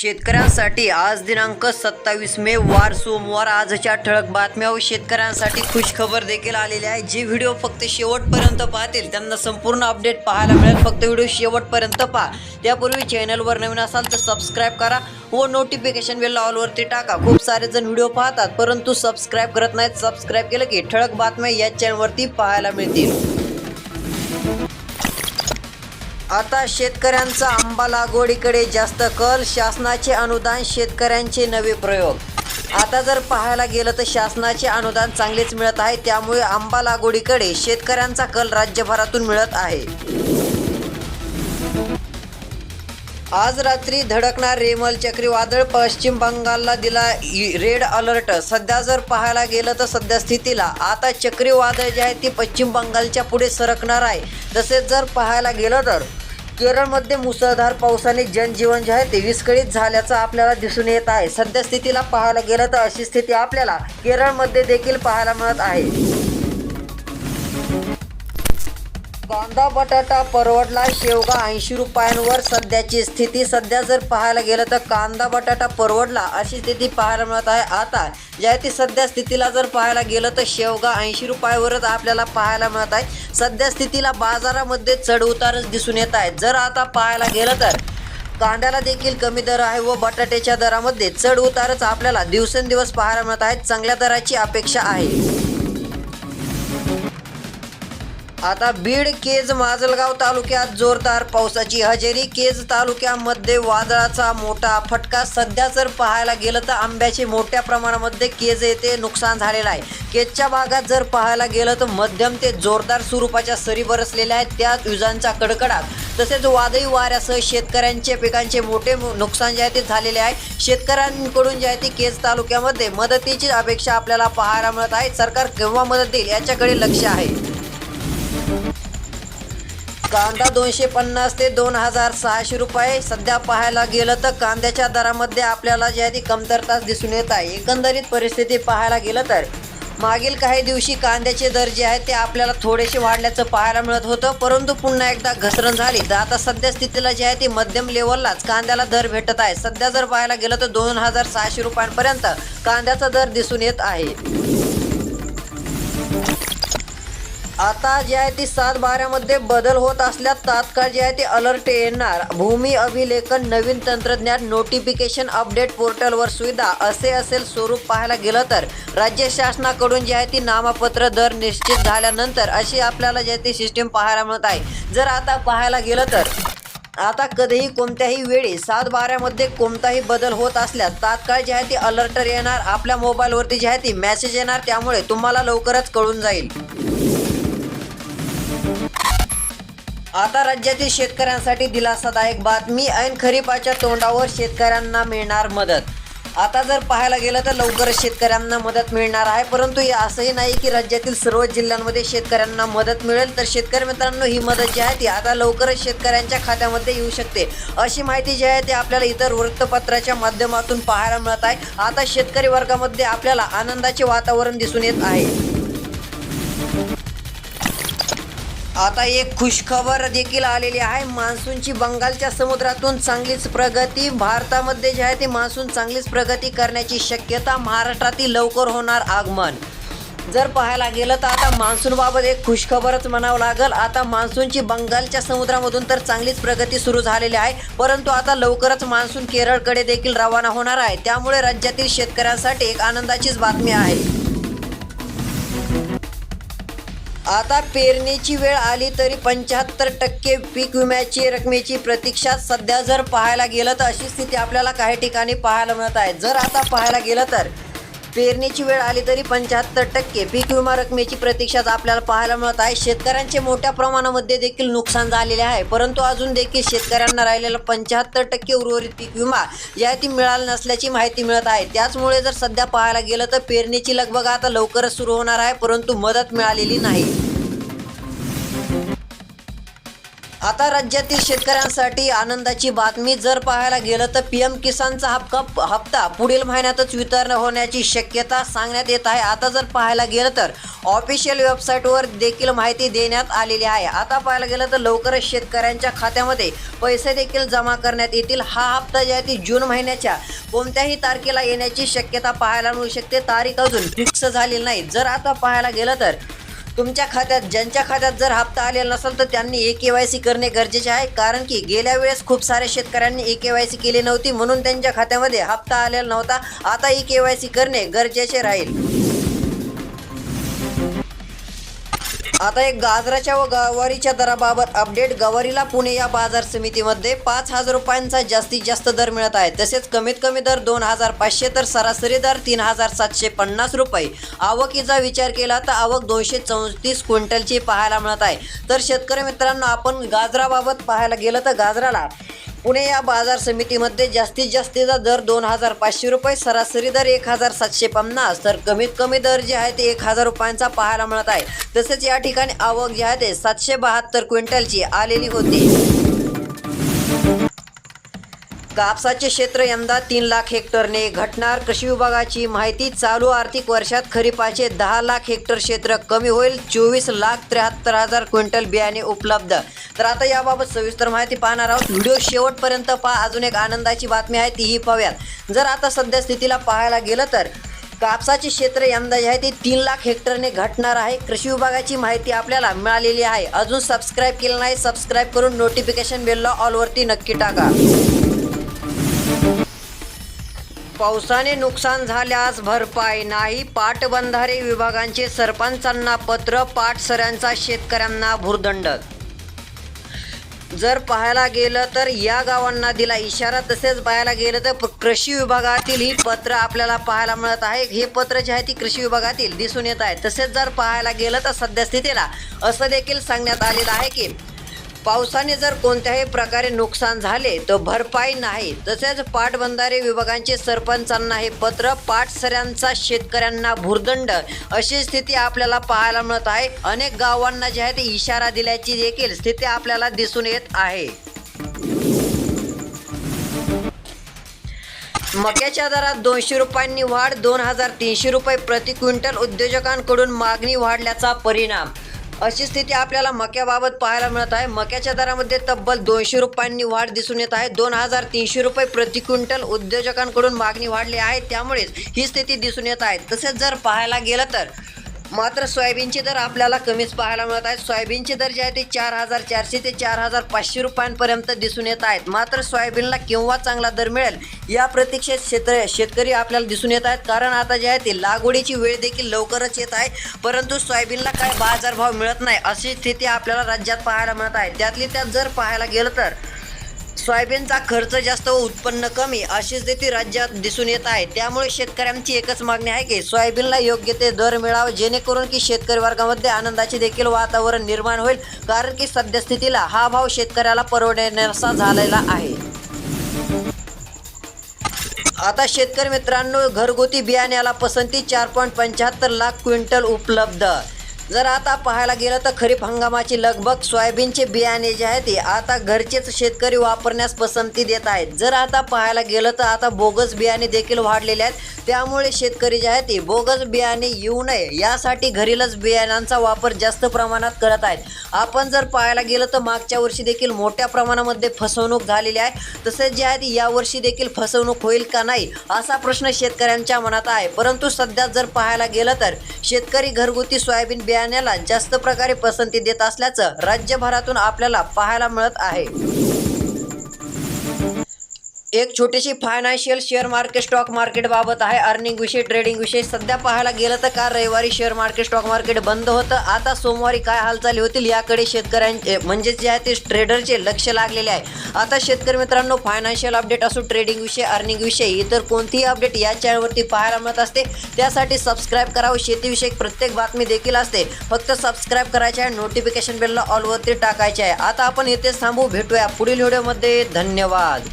शेतकऱ्यांसाठी आज दिनांक सत्तावीस मे वार सोमवार. आजच्या ठळक बातम्या व शेतकऱ्यांसाठी खुशखबर देखील आलेली आहे. जे व्हिडिओ फक्त शेवटपर्यंत पाहतील त्यांना संपूर्ण अपडेट पाहायला मिळेल. फक्त व्हिडिओ शेवटपर्यंत पहा. त्यापूर्वी चॅनलवर नवीन असाल तर सबस्क्राईब करा व नोटिफिकेशन बेल ऑलवरती टाका. खूप सारे जण व्हिडिओ पाहतात परंतु सबस्क्राईब करत नाहीत. सबस्क्राईब केलं की ठळक बातम्या या चॅनलवरती पाहायला मिळतील. आता शेतकऱ्यांचा आंबा लागवडीकडे जास्त कल शासनाचे अनुदान शेतकऱ्यांचे नवे प्रयोग. आता जर पाहायला गेलं तर शासनाचे अनुदान चांगलेच मिळत आहे त्यामुळे आंबा लागवडीकडे शेतकऱ्यांचा कल राज्यभरातून मिळत आहे. आज रात्री धडकणार रेमल चक्रीवादळ पश्चिम बंगालला दिला इ- रेड अलर्ट. सध्या जर पाहायला गेलं तर सध्या स्थितीला आता चक्रीवादळ जे आहे ते पश्चिम बंगालच्या पुढे सरकणार आहे. तसेच जर पाहायला गेलं तर केरळमध्ये मुसळधार पावसाने जनजीवन जे आहे ते विस्कळीत झाल्याचं आपल्याला दिसून येत आहे. सध्या स्थितीला पाहायला गेलं तर अशी स्थिती आपल्याला केरळमध्ये देखील पाहायला मिळत आहे. कांदा बटाटा परवडला शेवगा ऐंशी रुपयांवर सध्याची स्थिती. सध्या जर पाहायला गेलं तर कांदा बटाटा परवडला अशी स्थिती पाहायला मिळत आहे. आता ज्या ती सध्या स्थितीला जर पाहायला गेलं तर शेवगा ऐंशी रुपयावरच आपल्याला पाहायला मिळत आहे. सध्या स्थितीला बाजारामध्ये चढ उतारच दिसून येत आहे. जर आता पाहायला गेलं तर कांद्याला देखील कमी दर आहे व बटाट्याच्या दरामध्ये चढ उतारच आपल्याला दिवसेंदिवस पाहायला मिळत आहेत चांगल्या दराची अपेक्षा आहे. आता बीड केज माजलगाव तालुक्यात जोरदार पावसाची हजेरी. केज तालुक्यामध्ये वादळाचा मोठा फटका. सध्या जर पाहायला गेलं तर आंब्याचे मोठ्या प्रमाणामध्ये केज येथे नुकसान झालेलं आहे. केजच्या भागात जर पाहायला गेलं तर मध्यम ते जोरदार स्वरूपाच्या सरी बरसलेल्या आहेत. त्यात विजांचा कडकडाट. तसेच वादळी वाऱ्यासह शेतकऱ्यांचे पिकांचे मोठे नुकसान जे आहे ते झालेले आहे. शेतकऱ्यांकडून जे आहे ते केज तालुक्यामध्ये मदतीची अपेक्षा आपल्याला पाहायला मिळत आहे. सरकार केव्हा मदत देईल याच्याकडे लक्ष आहे. कांदा दोनशे पन्नास ते दोन हजार सहाशे रुपये. सध्या पाहायला गेलं तर कांद्याच्या दरामध्ये आपल्याला जे आहे ती कमतरता दिसून येत आहे एकंदरीत परिस्थिती पाहायला गेलं तर. मागील काही दिवशी कांद्याचे दर जे आहेत ते आपल्याला थोडेसे वाढल्याचं पाहायला मिळत होतं परंतु पुन्हा एकदा घसरण झाली. तर आता सध्या स्थितीला जे आहे ती मध्यम लेवललाच कांद्याला दर भेटत आहे. सध्या जर पाहायला गेलं तर दोन हजार सहाशे रुपयांपर्यंत कांद्याचा दर दिसून येत आहे. आता जे आहे ती सात बाऱ्यामध्ये बदल होत असल्यास तात्काळ जे आहे ते अलर्ट येणार. भूमी अभिलेखन नवीन तंत्रज्ञान नोटिफिकेशन अपडेट पोर्टलवर सुविधा असे असेल स्वरूप पाहायला गेलं तर. राज्य शासनाकडून जे आहे ती नामपत्र दर निश्चित झाल्यानंतर अशी आपल्याला जे आहे ती सिस्टीम पाहायला मिळत आहे. जर आता पाहायला गेलं तर आता कधीही कोणत्याही वेळी सात बाऱ्यामध्ये कोणताही बदल होत असल्यास तात्काळ जे आहे ती अलर्ट येणार. आपल्या मोबाईलवरती जे आहे ती मेसेज येणार त्यामुळे तुम्हाला लवकरच कळून जाईल. आता राज्यातील शेतकऱ्यांसाठी दिलासादायक बातमी ऐन खरीपाच्या तोंडावर शेतकऱ्यांना मिळणार मदत. आता जर पाहायला गेलं तर लवकरच शेतकऱ्यांना मदत मिळणार आहे परंतु हे असंही नाही की राज्यातील सर्व जिल्ह्यांमध्ये शेतकऱ्यांना मदत मिळेल. तर शेतकरी मित्रांनो ही मदत जी आहे ती आता लवकरच शेतकऱ्यांच्या खात्यामध्ये येऊ शकते. अशी माहिती जी आहे ती आपल्याला इतर वृत्तपत्राच्या माध्यमातून पाहायला मिळत आहे. आता शेतकरी वर्गामध्ये आपल्याला आनंदाचे वातावरण दिसून येत आहे. आता एक खुशखबर देखील आलेली आहे. मान्सूनची बंगालच्या समुद्रातून चांगलीच प्रगती भारतामध्ये जे आहे ते मान्सून चांगलीच प्रगती करण्याची शक्यता महाराष्ट्रातील लवकर होणार आगमन. जर पाहायला गेलं तर आता मान्सूनबाबत एक खुशखबरच म्हणावं लागेल. आता मान्सूनची बंगालच्या समुद्रामधून तर चांगलीच प्रगती सुरू झालेली आहे. परंतु आता लवकरच मान्सून केरळकडे देखील रवाना होणार आहे. त्यामुळे राज्यातील शेतकऱ्यांसाठी एक आनंदाचीच बातमी आहे. आता पेरणीची वेळ आली तरी पंच्याहत्तर टक्के पीक विम्याची रकमेची प्रतीक्षा सध्या जर पाहायला गेलं तर अशी स्थिती आपल्याला काही ठिकाणी पाहायला मिळत आहे. जर आता पाहायला गेलं तर पेरणीची वेळ आली तरी पंच्याहत्तर टक्के पीक विमा रकमेची प्रतीक्षाच आपल्याला पाहायला मिळत आहे. शेतकऱ्यांचे मोठ्या प्रमाणामध्ये देखील नुकसान झालेले आहे. परंतु अजून देखील शेतकऱ्यांना राहिलेला पंच्याहत्तर टक्के उर्वरित पीक विमा या मिळाला नसल्याची माहिती मिळत आहे. त्याचमुळे जर सध्या पाहायला गेलं तर पेरणीची लगबग आता लवकरच सुरू होणार आहे परंतु मदत मिळालेली नाही. आता राज्यातील शेतकऱ्यांसाठी आनंदाची बातमी जर पाहायला गेलं तर पी एम किसानचा हप्ता हप्ता पुढील महिन्यातच वितरण होण्याची शक्यता सांगण्यात येत आहे. आता जर पाहायला गेलं तर ऑफिशियल वेबसाईटवर देखील माहिती देण्यात आलेली आहे. आता पाहायला गेलं तर लवकरच शेतकऱ्यांच्या खात्यामध्ये पैसे देखील जमा करण्यात येतील. हा हप्ता जे आहे ती जून महिन्याच्या कोणत्याही तारखेला येण्याची शक्यता पाहायला मिळू शकते. तारीख अजून फिक्स झालेली नाही. जर आता पाहायला गेलं तर तुमच्या खात्यात ज्यांच्या खात्यात जर हप्ता आलेला नसेल तर त्यांनी ए के वाय सी करणे गरजेचे आहे. कारण की गेल्या वेळेस खूप साऱ्या शेतकऱ्यांनी ए के वाय सी केली नव्हती म्हणून त्यांच्या खात्यामध्ये हप्ता आलेला नव्हता. आता ई के वाय सी करणे गरजेचे राहील. आता एक गाजराच्या व गवारीच्या दराबाबत अपडेट गवारीला पुणे या बाजार समितीमध्ये पाच हजार रुपयांचा जास्तीत जास्त दर मिळत आहे. तसेच कमीत कमी दर दोन हजार पाचशे तर सरासरी दर तीन हजार सातशे पन्नास रुपये. आवकीचा विचार केला तर आवक दोनशे चौतीस क्विंटलची पाहायला मिळत आहे. तर शेतकरी मित्रांनो आपण गाजराबाबत पाहायला गेलं तर गाजराला पुणे या बाजार समितीमध्ये जास्तीत जास्तीचा दर दोन हजार पाचशे रुपये सरासरी दर एक हजार सातशे पन्नास. तर कमीत कमी दर जे आहे ते एक हजार रुपयांचा पाहायला मिळत आहे. तसेच या ठिकाणी आवक जी आहे ते सातशे बहात्तर क्विंटलची आलेली होती. कापसाचे क्षेत्र यंदा तीन लाख हेक्टरने घटणार. कृषी विभागाची माहिती चालू आर्थिक वर्षात खरीपाचे दहा लाख हेक्टर क्षेत्र कमी होईल. चोवीस लाख त्र्याहत्तर हजार क्विंटल बियाणे उपलब्ध. तर आता याबाबत सविस्तर माहिती पाहणार आहोत. व्हिडिओ शेवटपर्यंत पहा. अजून एक आनंदाची बातमी आहे तीही पाहूयात. जर आता सध्या स्थितीला पाहायला गेलं तर कापसाचे क्षेत्र यंदा जे आहे ते तीन लाख हेक्टरने घटणार आहे. कृषी विभागाची माहिती आपल्याला मिळालेली आहे. अजून सबस्क्राईब केलं नाही सबस्क्राईब करून नोटिफिकेशन बेलला ऑलवरती नक्की टाका. पावसाने नुकसान झाल्यास भरपाई नाही. पाटबंधारे विभागांचे सरपंचांना पत्र पाटसऱ्यांचा शेतकऱ्यांना भुर्दंड. जर पाहायला गेलं तर या गावांना दिला इशारा तसेच पाहायला गेलं तर प- कृषी विभागातील ही पत्र आपल्याला पाहायला मिळत आहे. हे पत्र जे आहे ती कृषी विभागातील दिसून येत आहे. तसेच जर पाहायला गेलं तर सद्यस्थितीला असं देखील सांगण्यात आलेलं आहे की पावसाने जर कोणत्याही प्रकारे नुकसान झाले तर भरपाई नाही. तसेच पाटबंधारे विभागांचे सरपंचांना हे पत्र पाटसऱ्यांचा शेतकऱ्यांना भुर्दंड अशी स्थिती आपल्याला पाहायला मिळत आहे. अनेक गावांना जे आहे ते इशारा दिल्याची देखील स्थिती आपल्याला दिसून येत आहे. मक्याच्या दरात दोनशे रुपयांनी वाढ दोन हजार तीनशे रुपये प्रति क्विंटल उद्योजकांकडून मागणी वाढल्याचा परिणाम. अशी स्थिती आपल्याला मक्याबाबत पाहायला मिळत आहे. मक्याच्या दरामध्ये तब्बल दोनशे रुपयांनी वाढ दिसून येत आहे. दोन हजार तीनशे रुपये प्रति क्विंटल उद्योजकांकडून मागणी वाढली आहे. त्यामुळेच ही स्थिती दिसून येत आहे. तसेच जर पाहायला गेलं तर मात्र सोयाबीनचे दर आपल्याला कमीच पाहायला मिळत आहेत सोयाबीनचे दर जे आहे ते चार हजार चारशे ते चार हजार पाचशे रुपयांपर्यंत दिसून येत आहेत. मात्र सोयाबीनला केव्हा चांगला दर मिळेल या प्रतीक्षेत शेत शेतकरी आपल्याला दिसून येत आहेत. कारण आता जे आहे ते लागवडीची वेळ देखील लवकरच येत आहे. परंतु सोयाबीनला काय बाजारभाव मिळत नाही अशी स्थिती आपल्याला राज्यात पाहायला मिळत आहे. त्यातली त्यात जर पाहायला गेलं तर सोयाबीनचा खर्च जास्त व उत्पन्न कमी अशी स्थिती राज्यात दिसून येत आहे. त्यामुळे शेतकऱ्यांची एकच मागणी आहे की सोयाबीनला योग्य ते दर मिळावा जेणेकरून की शेतकरी वर्गामध्ये आनंदाचे देखील वातावरण निर्माण होईल कारण की सद्यस्थितीला हा भाव शेतकऱ्याला परवडण्याचा झालेला आहे. आता शेतकरी मित्रांनो घरगुती बियाण्याला पसंती चार पॉईंट पंच्याहत्तर लाख क्विंटल उपलब्ध. जर आता पाहायला गेलं तर खरीप हंगामाची लगभग सोयाबीनचे बियाणे जे आहे ते आता घरचेच शेतकरी वापरण्यास पसंती देत आहेत. जर आता पाहायला गेलं तर आता बोगस बियाणे देखील वाढलेले आहेत. त्यामुळे शेतकरी जे आहे ते बोगस बियाणे येऊ नये यासाठी घरीलच बियाणांचा वापर जास्त प्रमाणात करत आहेत. आपण जर पाहायला गेलं तर मागच्या वर्षी देखील मोठ्या प्रमाणामध्ये फसवणूक झालेली आहे. तसेच जे आहे ती यावर्षी देखील फसवणूक होईल का नाही असा प्रश्न शेतकऱ्यांच्या मनात आहे. परंतु सध्या जर पाहायला गेलं तर शेतकरी घरगुती सोयाबीन बिया बियाण्याला जास्त प्रकारे पसंती देत असल्याचं राज्यभरातून आपल्याला पाहायला मिळत आहे. एक छोटीशी financial share market stock market बाबत आहे. अर्निंग विषयी ट्रेडिंग विषयी सध्या पाहायला गेलं तर काल रविवारी शेअर मार्केट स्टॉक मार्केट बंद होतं. आता सोमवारी काय हालचाली होतील याकडे शेतकऱ्यांचे म्हणजे जे आहे ते ट्रेडरचे लक्ष लागलेले आहे. आता शेतकरी मित्रांनो फायनान्शियल अपडेट असो ट्रेडिंग विषयी अर्निंग विषयी इतर कोणतीही अपडेट या चॅनलवरती पाहायला मिळत असते. त्यासाठी सबस्क्राईब करावं शेतीविषयक प्रत्येक बातमी देखील असते. फक्त सबस्क्राईब करायचे आहे नोटिफिकेशन बेलला ऑलवरती टाकायचे आहे. आता आपण येथेच थांबू भेटूया पुढील व्हिडिओमध्ये धन्यवाद.